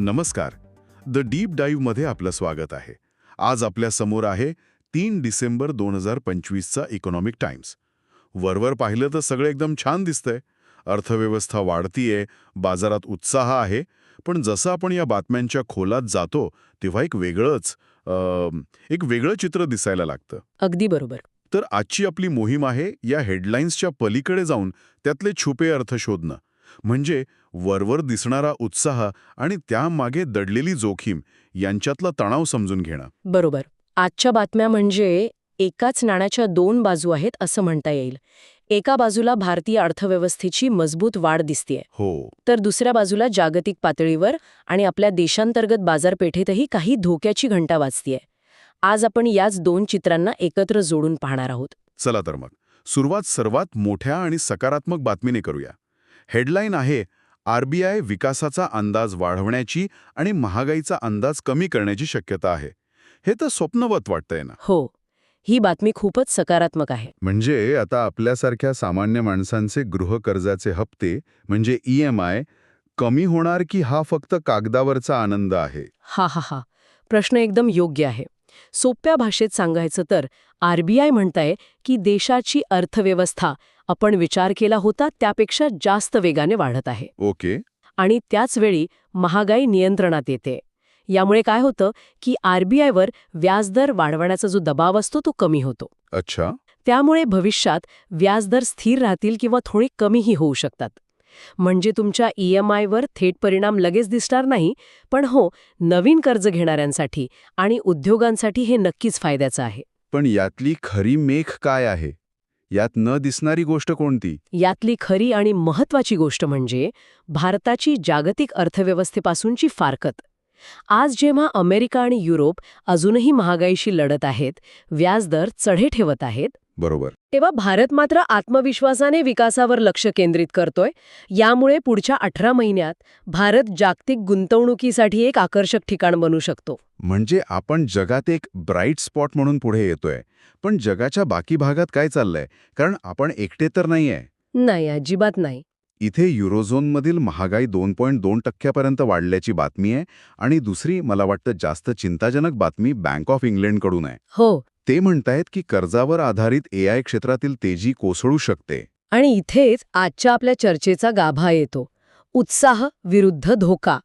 नमस्कार. द डीपमध्ये आपलं स्वागत आहे. आज आपल्यासमोर आहे तीन डिसेंबर दोन हजार पंचवीसचा इकॉनॉमिक टाइम्स. वरवर पाहिलं तर सगळं एकदम छान दिसतंय. अर्थव्यवस्था वाढतीये बाजारात उत्साह आहे पण जसं आपण या बातम्यांच्या खोलात जातो तेव्हा एक वेगळंच एक वेगळं चित्र दिसायला लागतं. अगदी बरोबर. तर आजची आपली मोहीम आहे या हेडलाईन्सच्या पलीकडे जाऊन त्यातले छुपे अर्थ शोधणं म्हणजे वरवर दिसणारा उत्साह आणि त्यामागे दडलेली जोखीम यांच्यातला तणाव समजून घेणं. बरोबर. आजच्या बातम्या म्हणजे एकाच नाण्याच्या दोन बाजू आहेत असं म्हणता येईल. एका बाजूला भारतीय अर्थव्यवस्थेची मजबूत वाढ दिसतीये. हो. तर दुसऱ्या बाजूला जागतिक पातळीवर आणि आपल्या देशांतर्गत बाजारपेठेतही काही धोक्याची घंटा वाजतीये. आज आपण याच दोन चित्रांना एकत्र जोडून पाहणार आहोत. चला तर मग. सुरुवात सर्वात मोठ्या आणि सकारात्मक बातमीने करूया. हेडलाईन आहे आरबीआय विकासाचा अंदाज वाढवण्याची आणि महागाईचा अंदाज कमी करण्याची शक्यता आहे. हे तर स्वप्नवत वाटतंय ना. हो ही बातमी खूपच सकारात्मक आहे. म्हणजे आता आपल्यासारख्या सामान्य माणसांचे गृहकर्जाचे हप्ते म्हणजे ई एम आय कमी होणार की हा फक्त कागदावरचा आनंद आहे? हा हा हा. प्रश्न एकदम योग्य आहे. सोप्या भाषेत सांगायचं तर आरबीआय म्हणताय की देशाची अर्थव्यवस्था आपण विचार केला होता त्यापेक्षा जास्त वेगाने वाढत आहे. ओके. आणि त्याचवेळी महागाई नियंत्रणात येते. यामुळे काय होतं की आरबीआयवर व्याजदर वाढवण्याचा जो दबाव असतो तो कमी होतो. अच्छा. त्यामुळे भविष्यात व्याजदर स्थिर राहतील किंवा थोडे कमीही होऊ शकतात. म्हणजे तुमच्या ई एम आयवर थेट परिणाम लगेच दिसणार नाही पण हो नवीन कर्ज घेणाऱ्यांसाठी आणि उद्योगांसाठी हे नक्कीच फायद्याचं आहे. पण यातली खरी मेख काय आहे? यात न दिसणारी गोष्ट कोणती? यातली खरी आणि महत्वाची गोष्ट म्हणजे भारताची जागतिक अर्थव्यवस्थेपासूनची फारकत. आज जेव्हा अमेरिका आणि युरोप अजूनही महागाईशी लढत आहेत व्याजदर चढे ठेवत आहेत बरोबर. तेव्हा भारत मात्र आत्मविश्वासाने विकासावर लक्ष केंद्रित करतोय. यामुळे पुढच्या अठरा महिन्यात भारत जागतिक गुंतवणुकीसाठी एक आकर्षक ठिकाण बनू शकतो. म्हणजे आपण जगात एक ब्राईट स्पॉट म्हणून पुढे येतोय. पण जगाच्या बाकी भागात काय चाललंय? कारण आपण एकटे तर नाहीये. नाही अजिबात नाही. इथे युरोझोनमधील महागाई दोन पॉईंट दोन टक्क्यापर्यंत वाढल्याची बातमी आहे आणि दुसरी मला वाटतं जास्त चिंताजनक बातमी बँक ऑफ इंग्लंडकडून आहे. हो ते म्हणतायत की कर्जावर आधारित ए आय क्षेत्रातील तेजी कोसळू शकते. आणि इथेच आजच्या आपल्या चर्चेचा गाभा येतो. उत्साह विरुद्ध धोका.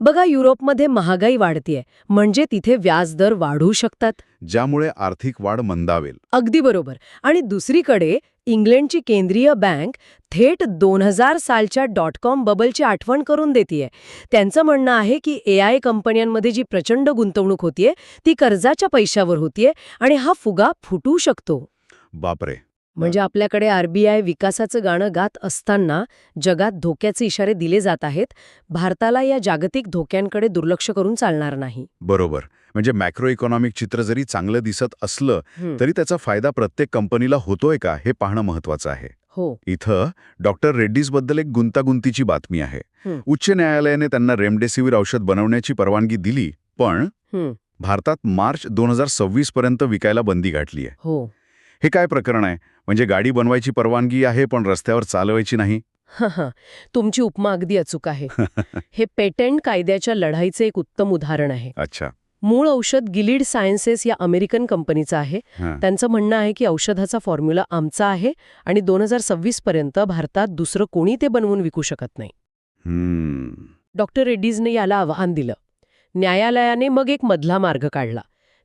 बघा युरोपमध्ये महागाई वाढतीये. म्हणजे तिथे व्याजदर वाढू शकतात? ज्यामुळे आर्थिक वाढ मंदावेल. अगदी बरोबर. आणि दुसरीकडे इंग्लंडची केंद्रीय बँक थेट दोन हजार सालच्या डॉट कॉम बबलची आठवण करून देतीये. त्यांचं म्हणणं आहे की ए आय कंपन्यांमध्ये जी प्रचंड गुंतवणूक होतीये ती कर्जाच्या पैशावर होतीये आणि हा फुगा फुटू शकतो. बापरे! म्हणजे आपल्याकडे आरबीआय विकासाचं गाणं गात असताना जगात धोक्याचे इशारे दिले जात आहेत भारताला या जागतिक धोक्यांकडे दुर्लक्ष करून चालणार नाही. बरोबर. म्हणजे मॅक्रो इकॉनॉमिक चित्र जरी चांगलं दिसत असलं तरी त्याचा फायदा प्रत्येक कंपनीला होतोय का हे पाहणं महत्वाचं आहे. हो. इथं डॉक्टर रेड्डीजबद्दल एक गुंतागुंतीची बातमी आहे. उच्च न्यायालयाने त्यांना रेमडेसिवीर औषध बनवण्याची परवानगी दिली पण. भारतात मार्च दोन हजार सव्वीस पर्यंत विकायला बंदी गाठली आहे हो. हे काय प्रकरण आहे? म्हणजे गाडी बनवायची परवानगी आहे पण रस्त्यावर चालवायची नाही? तुमची उपमा अगदी अचूक आहे. हे पेटंट कायद्याच्या लढाईचे एक उत्तम उदाहरण आहे. अच्छा. मूळ औषध गिलीड सायन्सेस या अमेरिकन कंपनीचं आहे. त्यांचं म्हणणं आहे की औषधाचा फॉर्म्युला आमचा आहे आणि दोन हजार सव्वीस पर्यंत भारतात दुसरं कोणी ते बनवून विकू शकत नाही. डॉक्टर रेड्डीजने याला आव्हान दिलं. न्यायालयाने मग एक मधला मार्ग काढला.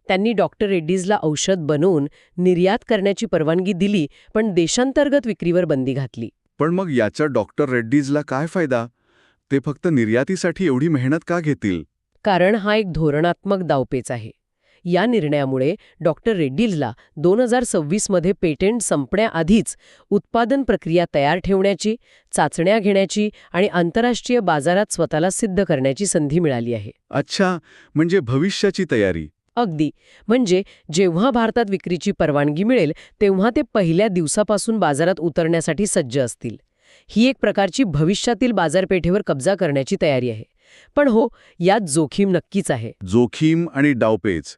त्यांनी डॉक्टर रेड्डीजला औषध बनवून निर्यात करण्याची परवानगी दिली पण देशांतर्गत विक्रीवर बंदी घातली. पण मग याचा डॉक्टर रेड्डीजला काय फायदा? ते फक्त निर्यातीसाठी एवढी मेहनत का घेतील? कारण हा एक धोरणात्मक दावपेच आहे. या निर्णयामुळे डॉक्टर रेड्डीजला दोन हजार सव्वीसमध्ये पेटंट संपण्याआधीच उत्पादन प्रक्रिया तयार ठेवण्याची चाचण्या घेण्याची आणि आंतरराष्ट्रीय बाजारात स्वतःला सिद्ध करण्याची संधी मिळाली आहे. अच्छा म्हणजे भविष्याची तयारी. अगदी. म्हणजे जेव्हा भारतात विक्रीची परवानगी मिळेल तेव्हा ते पहिल्या दिवसापासून बाजारात उतरण्यासाठी सज्ज असतील. ही एक प्रकारची भविष्यातील बाजारपेठेवर कब्जा करण्याची तयारी आहे. पण हो यात जोखीम नक्कीच आहे. जोखीम आणि डावपेच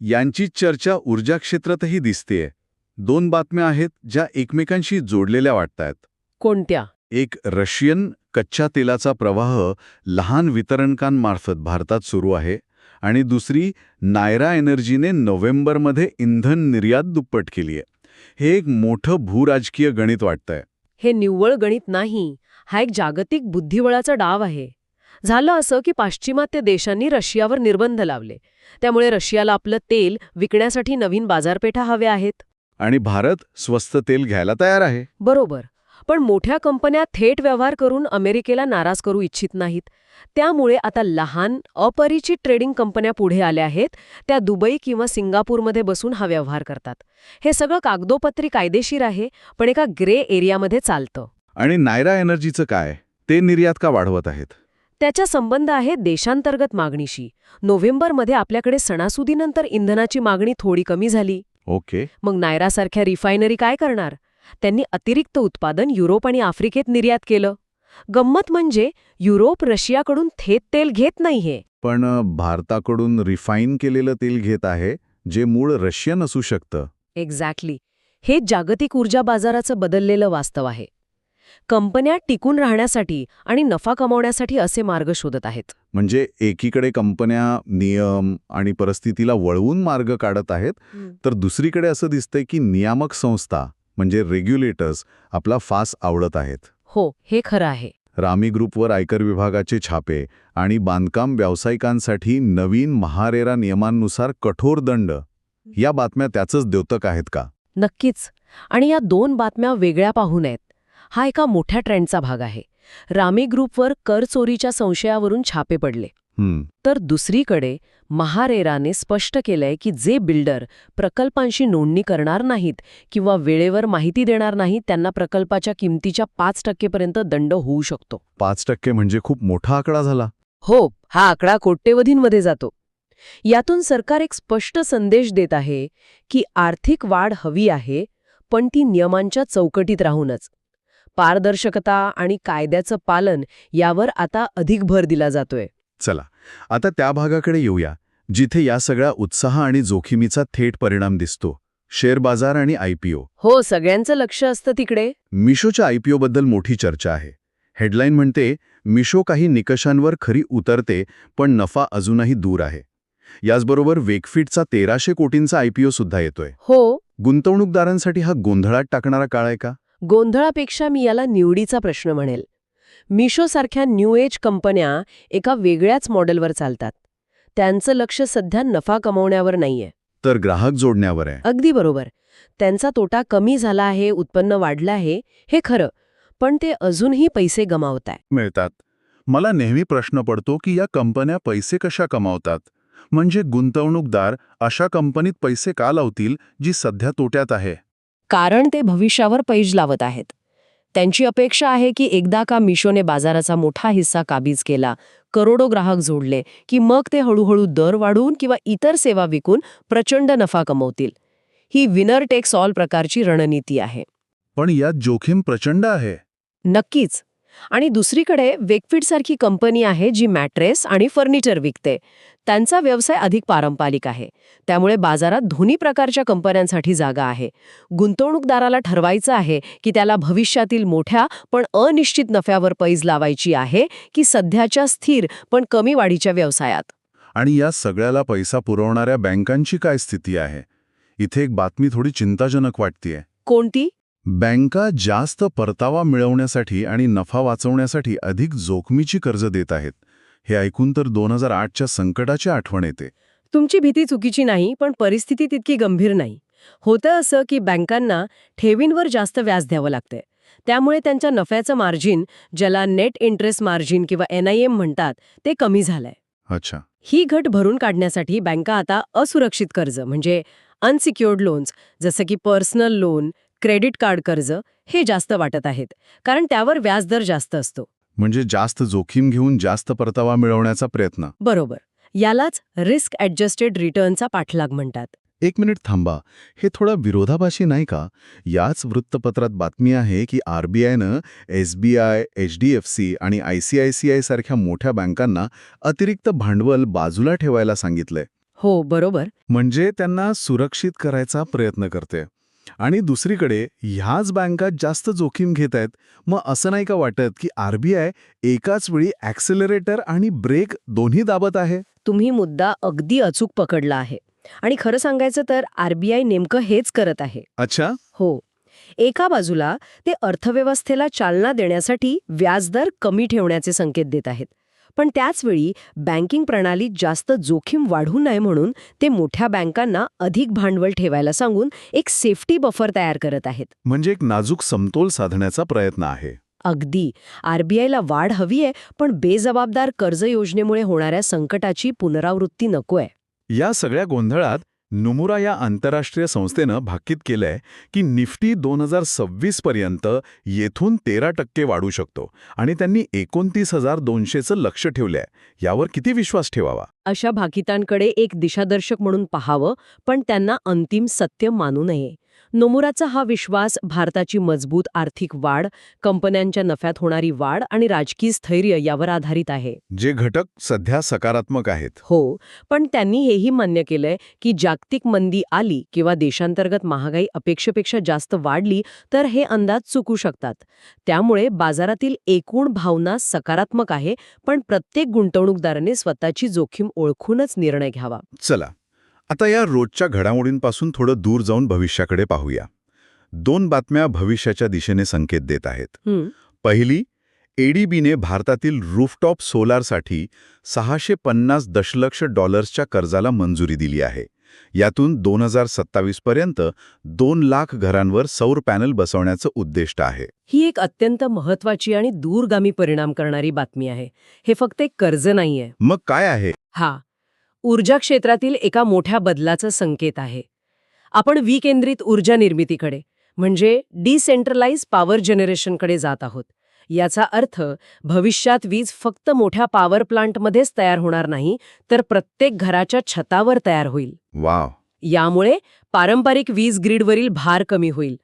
यांची चर्चा ऊर्जा क्षेत्रातही दिसतेय. दोन बातम्या आहेत ज्या एकमेकांशी जोडलेल्या वाटतायत कोणत्या? एक रशियन कच्च्या तेलाचा प्रवाह लहान वितरणकांमार्फत भारतात सुरू आहे. आणि दुसरी नायरा एनर्जीने नोव्हेंबरमध्ये इंधन निर्यात दुप्पट केली आहे हे एक मोठं भूराजकीय गणित वाटतंय. हे निव्वळ गणित नाही हा एक जागतिक बुद्धिबळाचा डाव आहे. झालं असं की पाश्चिमात्य देशांनी रशियावर निर्बंध लावले. त्यामुळे रशियाला आपलं तेल विकण्यासाठी नवीन बाजारपेठा हव्या आहेत. आणि भारत स्वस्त तेल घ्यायला तयार आहे. बरोबर. पण मोठ्या कंपन्या थेट व्यवहार करून अमेरिकेला नाराज करू इच्छित नाहीत. त्यामुळे आता लहान अपरिचित ट्रेडिंग कंपन्या पुढे आल्या आहेत त्या दुबई किंवा सिंगापूरमध्ये बसून हा व्यवहार करतात. हे सगळं कागदोपत्री कायदेशीर आहे पण एका ग्रे एरियामध्ये चालतं. आणि नायरा एनर्जीचं काय? ते निर्यात का वाढवत आहेत? त्याचा संबंध आहे देशांतर्गत मागणीशी. नोव्हेंबरमध्ये आपल्याकडे सणासुदीनंतर इंधनाची मागणी थोडी कमी झाली. ओके. मग नायरासारख्या रिफायनरी काय करणार? त्यांनी अतिरिक्त उत्पादन युरोप आणि आफ्रिकेत निर्यात केलं. गंमत म्हणजे युरोप रशियाकडून थेट तेल घेत नाहीये. पण भारताकडून रिफाईन केलेलं तेल घेत आहे जे मूळ रशियन असू शकतं. एक्झॅक्टली. हे जागतिक ऊर्जा बाजाराचं बदललेलं वास्तव आहे. कंपन्या टिकून राहण्यासाठी आणि नफा कमावण्यासाठी असे मार्ग शोधत आहेत. म्हणजे एकीकडे कंपन्या नियम आणि परिस्थितीला वळवून मार्ग काढत आहेत तर दुसरीकडे असं दिसतंय की नियामक संस्था म्हणजे रेग्युलेटर्स आपला फास आवडत आहेत. हो हे खरं आहे. रामी ग्रुपवर आयकर विभागाचे छापे आणि बांधकाम व्यावसायिकांसाठी नवीन महारेरा नियमांनुसार कठोर दंड या बातम्या त्याचंच द्योतक आहेत का? नक्कीच. आणि या दोन बातम्या वेगळ्या पाहू नयेत. हा एका मोठ्या ट्रेंडचा भाग आहे. रामी ग्रुपवर कर चोरीच्या संशयावरून छापे पडले. तर दुसरीकडे महारेराने स्पष्ट केलंय की जे बिल्डर प्रकल्पांशी नोंदणी करणार नाहीत किंवा वेळेवर माहिती देणार नाहीत त्यांना प्रकल्पाच्या किमतीच्या पाच टक्केपर्यंत दंड होऊ शकतो. पाच टक्के म्हणजे खूप मोठा आकडा झाला. हो हा आकडा कोट्यवधींमध्ये जातो. यातून सरकार एक स्पष्ट संदेश देत आहे की आर्थिक वाढ हवी आहे पण ती नियमांच्या चौकटीत राहूनच. पारदर्शकता आणि कायद्याचं पालन यावर आता अधिक भर दिला जातोय. चला. आता त्या भागाकडे येऊया जिथे या सगळ्या उत्साह आणि जोखमीचा थेट परिणाम दिसतो. शेअर बाजार आणि आयपीओ हो सगळ्यांचं लक्ष असतं तिकडे. मिशोच्या आयपीओबद्दल मोठी चर्चा आहे. हेडलाईन म्हणते मिशो काही निकषांवर खरी उतरते पण नफा अजूनही दूर आहे. याचबरोबर वेकफिटचा तेराशे कोटींचा आयपीओ सुद्धा येतोय. हो. गुंतवणूकदारांसाठी हा गोंधळात टाकणारा काळ आहे का? गोंधळापेक्षा मी याला निवडीचा प्रश्न म्हणेल. मिशोसारख्या न्यू एज कंपन्या एका वेगळ्याच मॉडेलवर चालतात. त्यांचं लक्ष सध्या नफा कमवण्यावर नाहीये. तर ग्राहक जोडण्यावर आहे. अगदी बरोबर. त्यांचा तोटा कमी झाला आहे उत्पन्न वाढलं आहे हे खरं पण ते अजूनही पैसे गमावत आहे मिळतात. मला नेहमी प्रश्न पडतो की या कंपन्या पैसे कशा कमावतात? म्हणजे गुंतवणूकदार अशा कंपनीत पैसे का लावतील जी सध्या तोट्यात आहे? कारण ते भविष्यावर पैज लावत आहेत. त्यांची अपेक्षा आहे की एकदा का मिशोने बाजाराचा मोठा हिस्सा काबीज केला करोडो ग्राहक जोडले की मग ते हळूहळू दर वाढवून किंवा इतर सेवा विकून प्रचंड नफा कमवतील. ही विनर टेक्स ऑल प्रकारची रणनीती आहे. पण यात जोखीम प्रचंड आहे. नक्कीच. आणि दुसरीकडे वेकफिटसारखी कंपनी आहे जी मॅट्रेस आणि फर्निचर विकते. त्यांचा व्यवसाय अधिक पारंपरिक आहे. त्यामुळे बाजारात दोन्ही प्रकारच्या कंपन्यांसाठी जागा आहे. गुंतवणूकदाराला ठरवायचं आहे की त्याला भविष्यातील मोठ्या पण अनिश्चित नफ्यावर पैज लावायची आहे की सध्याच्या स्थिर पण कमी वाढीच्या व्यवसायात. आणि या सगळ्याला पैसा पुरवणाऱ्या बँकांची काय स्थिती आहे? इथे एक बातमी थोडी चिंताजनक वाटतीये. कोणती? बँका जास्त परतावा मिळवण्यासाठी आणि नफा वाचवण्यासाठी अधिक जोखमीची कर्ज देत आहेत. हे ऐकून तर दोन हजार आठच्या संकटाची आठवण येते. तुमची भीती चुकीची नाही पण परिस्थिती तितकी गंभीर नाही. होतं असं की बँकांना ठेवींवर जास्त व्याज द्यावं लागतंय. त्यामुळे त्यांच्या नफ्याचं मार्जिन ज्याला नेट इंटरेस्ट मार्जिन किंवा एन आय एम म्हणतात ते कमी झालंय. अच्छा. ही घट भरून काढण्यासाठी बँका आता असुरक्षित कर्ज म्हणजे अनसिक्युअर्ड लोन्स जसं की पर्सनल लोन क्रेडिट कार्ड कर्ज हे जास्त वाटत आहेत कारण त्यावर व्याजदर जास्त असतो. म्हणजे जास्त जोखीम घेऊन जास्त परतावा मिळवण्याचा प्रयत्न. बरोबर. यालाच रिस्क ॲडजस्टेड रिटर्नचा पाठलाग म्हणतात. एक मिनिट थांबा. हे थोडा विरोधाभासी नाही का? याच वृत्तपत्रात बातमी आहे की आरबीआयनं एसबीआय एचडीएफसी आणि आयसीआयसीआय सारख्या मोठ्या बँकांना अतिरिक्त भांडवल बाजूला ठेवायला सांगितलंय. हो बरोबर. म्हणजे त्यांना सुरक्षित करायचा प्रयत्न करते. आणि दुसरीकडे ह्याच बँका जास्त जोखीम घेत आहेत मग असं नाही का वाटत की आरबीआय एकाच वेळी ॲक्सेलरेटर आणि ब्रेक दोन्ही दाबत आहे? तुम्ही मुद्दा अगदी अचूक पकडला आहे. आणि खरं सांगायचं तर आरबीआय नेमकं हेच करत आहे. अच्छा? हो. एका बाजूला ते अर्थव्यवस्थेला चालना देण्यासाठी व्याजदर कमी ठेवण्याचे संकेत देत आहेत. पण त्याचवेळी बँकिंग प्रणालीत जास्त जोखीम वाढू नये म्हणून ते मोठ्या बँकांना अधिक भांडवल ठेवायला सांगून एक सेफ्टी बफर तयार करत आहेत. म्हणजे एक नाजूक समतोल साधण्याचा प्रयत्न आहे. अगदी. आरबीआयला वाढ हवी आहे पण बेजबाबदार कर्ज योजनेमुळे होणाऱ्या संकटाची पुनरावृत्ती नकोय. या सगळ्या गोंधळात नुमुरा या आंतरराष्ट्रीय संस्थेनं भाकीत केलंय की निफ्टी दोन हजार सव्वीस पर्यंत येथून तेरा टक्के वाढू शकतो आणि त्यांनी एकोणतीस हजार दोनशेचं लक्ष ठेवलंय. यावर किती विश्वास ठेवावा? अशा भाकितांकडे एक दिशादर्शक म्हणून पाहावं पण त्यांना अंतिम सत्य मानू नये. नोमुराचा हा विश्वास भारताची मजबूत आर्थिक वाढ कंपन्यांच्या नफ्यात होणारी वाढ आणि राजकीय स्थैर्य यावर आधारित आहे. जे घटक सध्या सकारात्मक आहेत. हो पण त्यांनी हेही मान्य केलंय की जागतिक मंदी आली किंवा देशांतर्गत महागाई अपेक्षेपेक्षा जास्त वाढली तर हे अंदाज चुकू शकतात. त्यामुळे बाजारातील एकूण भावना सकारात्मक आहे पण प्रत्येक गुंतवणूकदाराने स्वतःची जोखीम ओळखूनच निर्णय घ्यावा. चला. आता या रोजच्या घडामोडींपासून थोडं दूर जाऊन भविष्याकडे पाहूया. दोन बातम्या भविष्याच्या दिशेने संकेत देत आहेत. पहिली एडीबीने भारतातील रूफटॉप सोलारसाठी सहाशे पन्नास दशलक्ष डॉलर्सच्या कर्जाला मंजुरी दिली आहे. यातून दोन हजार सत्तावीस पर्यंत दोन लाख घरांवर सौर पॅनल बसवण्याचं उद्दिष्ट आहे. ही एक अत्यंत महत्वाची आणि दूरगामी परिणाम करणारी बातमी आहे. हे फक्त एक कर्ज नाहीये. मग काय आहे? हा ऊर्जा क्षेत्रातील एका मोठ्या बदलाचा संकेत आहे. आपण विकेंद्रित ऊर्जा निर्मितीकडे म्हणजे डिसेंट्रलाइज पॉवर जनरेशनकडे जात आहोत. याचा अर्थ भविष्यात वीज फक्त मोठ्या पॉवर प्लांटमध्येच तयार होणार नाही तर प्रत्येक घराच्या छतावर तयार होईल. वाव! यामुळे पारंपरिक वीज ग्रीडवरील भार कमी होईल.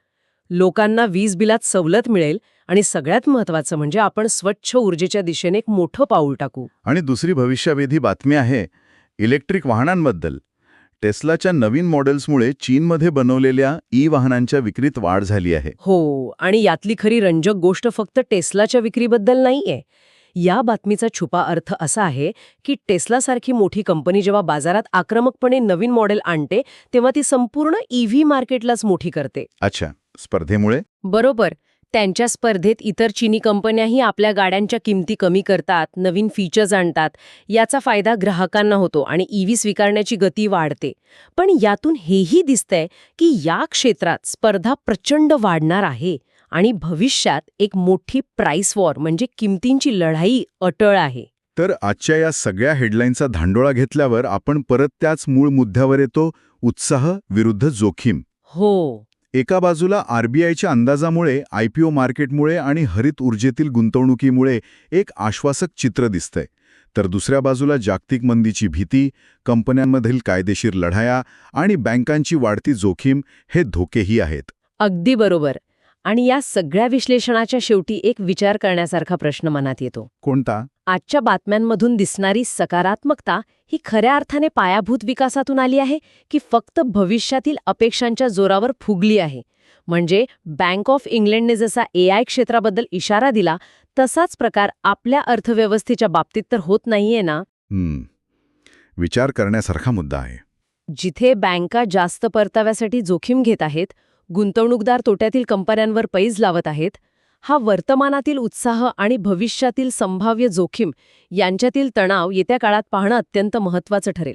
लोकांना वीज बिलात सवलत मिळेल आणि सगळ्यात महत्वाचं म्हणजे आपण स्वच्छ ऊर्जेच्या दिशेने एक मोठं पाऊल टाकू. आणि दुसरी भविष्यवेधी बातमी आहे इलेक्ट्रिक वाहनांबद्दल. टेस्लाच्या नवीन मॉडेल्समुळे चीनमध्ये बनवलेल्या ई वाहनांच्या विक्रीत वाढ झाली आहे. हो आणि यातली खरी रंजक गोष्ट फक्त टेस्लाच्या विक्रीबद्दल नाहीये. या बातमीचा छुपा अर्थ असा आहे की टेस्लासारखी मोठी कंपनी जेव्हा बाजारात आक्रमकपणे नवीन मॉडेल आणते तेव्हा ती संपूर्ण ईव्ही मार्केटलाच मोठी करते. अच्छा स्पर्धेमुळे? बरोबर. त्यांच्या स्पर्धेत इतर चीनी कंपन्याही आपल्या गाड्यांच्या किमती कमी करतात नवीन फीचर्स आणतात याचा फायदा ग्राहकांना होतो आणि ईव्ही स्वीकारण्याची गती वाढते. पण यातून हेही दिसतंय की या क्षेत्रात स्पर्धा प्रचंड वाढणार आहे आणि भविष्यात एक मोठी प्राइस वॉर म्हणजे किमतींची लढाई अटळ आहे. तर आजच्या या सगळ्या हेडलाईनचा धांडोळा घेतल्यावर आपण परत त्याच मूळ मुद्द्यावर येतो उत्साह विरुद्ध जोखीम. हो. एका बाजूला आरबीआयच्या अंदाजामुळे आयपीओ मार्केटमुळे आणि हरित ऊर्जेतील गुंतवणुकीमुळे एक आश्वासक चित्र दिसतंय. तर दुसऱ्या बाजूला जागतिक मंदीची भीती कंपन्यांमधील कायदेशीर लढाया आणि बँकांची वाढती जोखीम हे धोकेही आहेत. अगदी बरोबर. आणि या सगळ्या विश्लेषणाच्या शेवटी एक विचार करण्यासारखा प्रश्न मनात येतो. कोणता? आजच्या बातम्यांमधून दिसणारी सकारात्मकता ही खऱ्या अर्थाने पायाभूत विकासातून आली आहे की फक्त भविष्यातील अपेक्षांच्या जोरावर फुगली आहे? म्हणजे बँक ऑफ इंग्लंडने जसा एआय क्षेत्राबद्दल इशारा दिला तसाच प्रकार आपल्या अर्थव्यवस्थेच्या बाबतीत तर होत नाहीये ना. विचार करण्यासारखा मुद्दा आहे. जिथे बँका जास्त परताव्यासाठी जोखीम घेत आहेत गुंतवणूकदार तोट्यातील कंपन्यांवर पैज लावत आहेत हा वर्तमानातील उत्साह आणि भविष्यातील संभाव्य जोखीम यांच्यातील तणाव येत्या काळात पाहणं अत्यंत महत्त्वाचं ठरेल.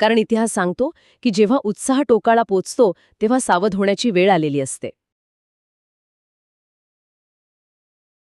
कारण इतिहास सांगतो की जेव्हा उत्साह टोकाळा पोचतो तेव्हा सावध होण्याची वेळ आलेली असते.